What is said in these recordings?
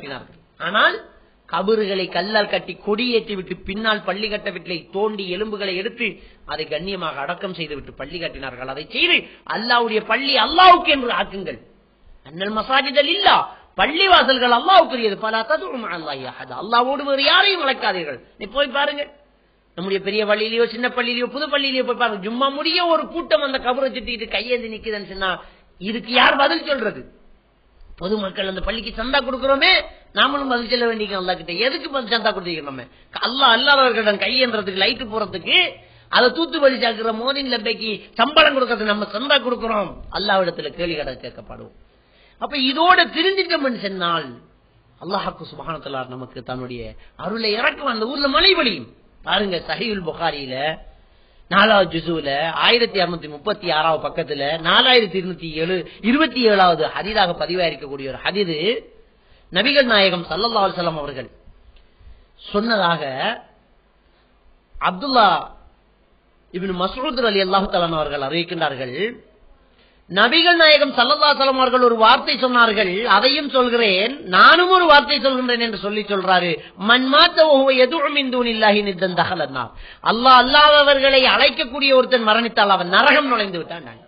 கட்டினார்கள். ஆனால் கபறுகளை கல்லால் கட்டி கொடியேற்றி விட்டு பின்னால் பள்ளி கட்டவில்லை தோண்டி எலும்புகளை எடுத்து அதை கண்ணியமாக அடக்கம் செய்துவிட்டு பள்ளி கட்டினார்கள். அதை செய்து அல்லாவுடைய பள்ளி அல்லாவுக்கு என்று ஆக்குங்கள். அண்ணல் மசாஜிதல் இல்லா. பள்ளி வாசல்கள் அல்லாவுக்குரியது பல ததுவும் அல்லாஹ் அல்லாவோடு வேறு யாரையும் வளர்க்காதீர்கள் நீ போய் பாருங்க நம்முடைய பெரிய பள்ளியிலயோ சின்ன பள்ளியிலயோ புது பள்ளியிலயோ போய் பாருங்க ஜும்மா முடிய ஒரு கூட்டம் அந்த கபரை சுட்டிக்கிட்டு கையேந்து நிக்குதுன்னு சொன்னா இதுக்கு யார் பதில் சொல்றது? பொதுமக்கள் அந்த பள்ளிக்கு சந்தா கொடுக்கிறோமே நாமளும் பதில் செல்ல வேண்டிய அல்லா கிட்ட. எதுக்கு பதில் சந்தா கொடுத்துக்கிறோமே? அல்லா அல்லாதவர்களிடம் கையேந்திரத்துக்கு லைட்டு போறதுக்கு அதை தூத்துபடி சாக்குற மோதின் லப்பைக்கு சம்பளம் கொடுக்கறது நம்ம சந்தா கொடுக்கிறோம். அல்லாவிடத்துல கேள்வி கடை கேட்கப்படுவோம். அப்ப இதோட திருந்திட்டோம் சொன்னால் அல்லாஹாக்கு சுபானத்தலார் நமக்கு தன்னுடைய அருளை இறக்கும். அந்த ஊர்ல மழை பொழியும். பாருங்க சஹியுல் புகாரியில நாலாவது ஜிசுல ஆயிரத்தி அறுநூத்தி முப்பத்தி ஆறாவது பக்கத்துல நாலாயிரத்தி இருநூத்தி ஏழு இருபத்தி ஏழாவது ஹதீதாக பதிவாயிருக்கக்கூடிய ஒரு ஹதீது நபிகள் நாயகம் சல்லல்லா அலுவலம் அவர்கள் சொன்னதாக அப்துல்லா இபின் மசூத் அலி அல்லாஹு தலான் அவர்கள் அறிவிக்கின்றார்கள். நபிகள் நாயகம் சல்லல்லாசலம் அவர்கள் ஒரு வார்த்தை சொன்னார்கள். அதையும் சொல்கிறேன். நானும் ஒரு வார்த்தை சொல்கின்றேன் என்று சொல்லி சொல்றாரு. மண்மாத்த எதுவும் அல்லா தகலன்னா அல்லாஹ் அல்லாதவர்களை அழைக்கக்கூடிய ஒருத்தன் மரணித்தால் அவன் நரகம் நுழைந்து விட்டான்.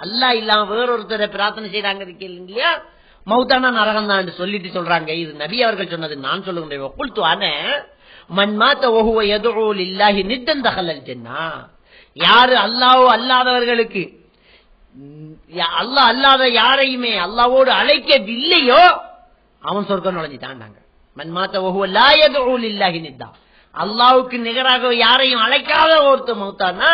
அல்லாஹ் இல்லாம வேறொருத்தரை பிரார்த்தனை செய்யறாங்க இல்லையா? மௌத்தானா நரகம் தான் என்று சொல்லிட்டு சொல்றாங்க. இது நபி அவர்கள் சொன்னது நான் சொல்லுகின்றேன். ஒப்புழ்த்துவான மண்மாத்த ஒஹுவ எதுவும் இல்லாஹி நித்தன் தகலல் சென்னா யாரு? அல்லாவோ அல்லாதவர்களுக்கு. அல்லாஹ் அல்லாத யாரையுமே அல்லாவோடு அழைக்கவில்லையோ அவன் சொர்க்கம் நுழைஞ்சிட்டாண்டாங்க மண்மாத்த ஒவ்வொரு நித்தா. அல்லாவுக்கு நிகராக யாரையும் அழைக்காத ஒருத்தர் மௌத்தானா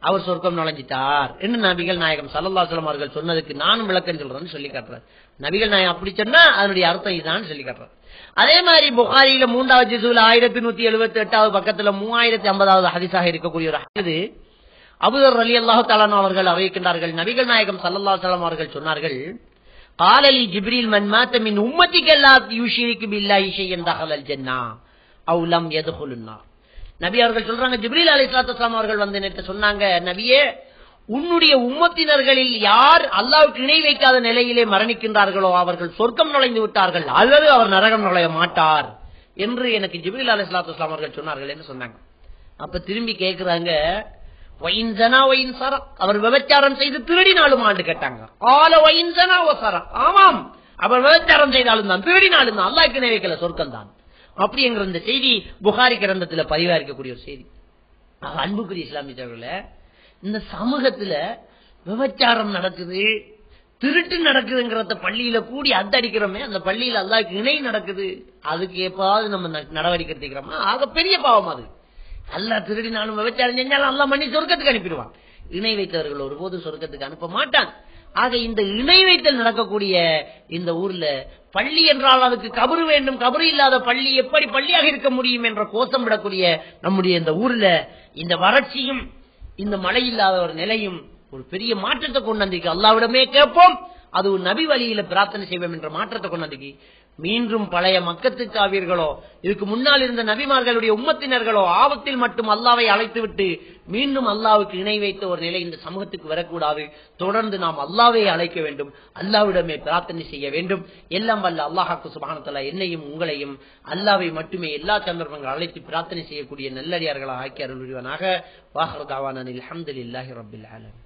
அவர் சொர்க்கம் நுழைஞ்சிட்டார். என்று நபிகள் நாயகம் சல்லல்லாசலம் அவர்கள் சொன்னதுக்கு நானும் விளக்கம் சொல்றேன்னு சொல்லி காட்டுறாரு. நபிகள் நாயகம் அப்படி சொன்னா அதனுடைய அர்த்தம் இதான் சொல்லி காட்டுறாரு. அதே மாதிரி புகாரியில மூன்றாவது ஜிசூல ஆயிரத்தி நூத்தி எழுபத்தி எட்டாவது பக்கத்துல மூவாயிரத்தி ஐம்பதாவது ஹரிசாக இருக்கக்கூடிய ஒரு ஹது அபுதர் அலி அல்லாஹு தாலான் அவர்கள் அறிவிக்கின்றார்கள். நபிகள் நாயகம் சல்லல்லா சலாம் அவர்கள் சொன்னார்கள் காலலி ஜிப்ரீல் மன்மாத்தமின் உம்மத்திக்கு மின் உம்மத்திக்கல்லா யூஷிரிக்கு பில்லாஹி ஷையன் தஹலல் அவுலம் எதுகுலுன்னா நபி அவர்கள் சொல்றாங்க ஜிப்ரீல் அலி சலாத்துலாம் அவர்கள் வந்து நேற்று சொன்னாங்க நபியே உன்னுடைய உம்மத்தினர்களில் யார் அல்லாவுக்கு இணை வைக்காத நிலையிலே மரணிக்கின்றார்களோ அவர்கள் சொர்க்கம் நுழைந்து விட்டார்கள். அல்லது அவர் நரகம் நுழைய மாட்டார். என்று எனக்கு ஜிப்ரீல் அலி சலாத்துலாம் அவர்கள் சொன்னார்கள் என்று சொன்னாங்க. அப்ப திரும்பி கேட்கிறாங்க அவர் விபச்சாரம் செய்து திருடினாலும் ஆண்டு கேட்டாங்க. ஆல ஒயின்சனா ஓ சரா ஆமாம். அவர் விபச்சாரம் செய்தாலும் தான் திருடினாலும் தான். அல்லாக்கு நினைக்கல சொர்க்கம் தான். அப்படிங்கிற இந்த செய்தி புகாரி கிரந்தத்துல பதிவா இருக்கக்கூடிய ஒரு செய்தி. அன்புக்குரிய இஸ்லாமியர்கள இந்த சமூகத்துல விபச்சாரம் நடக்குது திருட்டு நடக்குதுங்கிறத பள்ளியில கூடி அத்தடிக்கிறோமே அந்த பள்ளியில அல்லாஹ்க்கு இணை நடக்குது அதுக்கு எப்பாவது நம்ம நடவடிக்கை எடுத்துக்கிறோமா? ஆக பெரிய பாவம் அது. அல்லா திருடினாலும் விபச்சாரம் செஞ்சாலும் அல்லா மண்ணி சொர்க்கத்துக்கு அனுப்பிடுவான். இணை வைத்தவர்கள் ஒருபோது சொர்க்கத்துக்கு அனுப்ப மாட்டான். ஆக இந்த இணை வைத்தல் நடக்கக்கூடிய இந்த ஊர்ல பள்ளி என்றால் அதுக்கு கபரு வேண்டும். கபரு இல்லாத பள்ளி எப்படி பள்ளியாக இருக்க முடியும் என்ற கோஷம் விடக்கூடிய நம்முடைய இந்த ஊர்ல இந்த வறட்சியும் இந்த மழை இல்லாத ஒரு நிலையும் ஒரு பெரிய மாற்றத்தை கொண்டு வந்திருக்கு. அல்லாவிடமே கேட்போம். அது ஒரு நபி வழியில பிரார்த்தனை செய்வோம் என்ற மாற்றத்தை கொண்டு வந்திருக்கு. மீண்டும் பழைய மக்கத்து காவியர்களோ இதுக்கு முன்னால் இருந்த நபிமார்களுடைய உம்மத்தினர்களோ ஆபத்தில் மட்டும் அல்லாவை அழைத்து விட்டு மீண்டும் அல்லாவுக்கு இணை வைத்த ஒரு நிலை இந்த சமூகத்துக்கு வரக்கூடாது. தொடர்ந்து நாம் அல்லாவை அழைக்க வேண்டும். அல்லாவிடமே பிரார்த்தனை செய்ய வேண்டும். எல்லாம் வல்ல அல்லாஹாக்கு சுபானத்தலா என்னையும் உங்களையும் அல்லாவை மட்டுமே எல்லா சந்தர்ப்பங்கள் அழைத்து பிரார்த்தனை செய்யக்கூடிய நல்லடியார்களாக ஆக்கி அருள்வனாக வாஹர் தாவானில் அஹமதுல்லாஹி ரபில் ஆலம்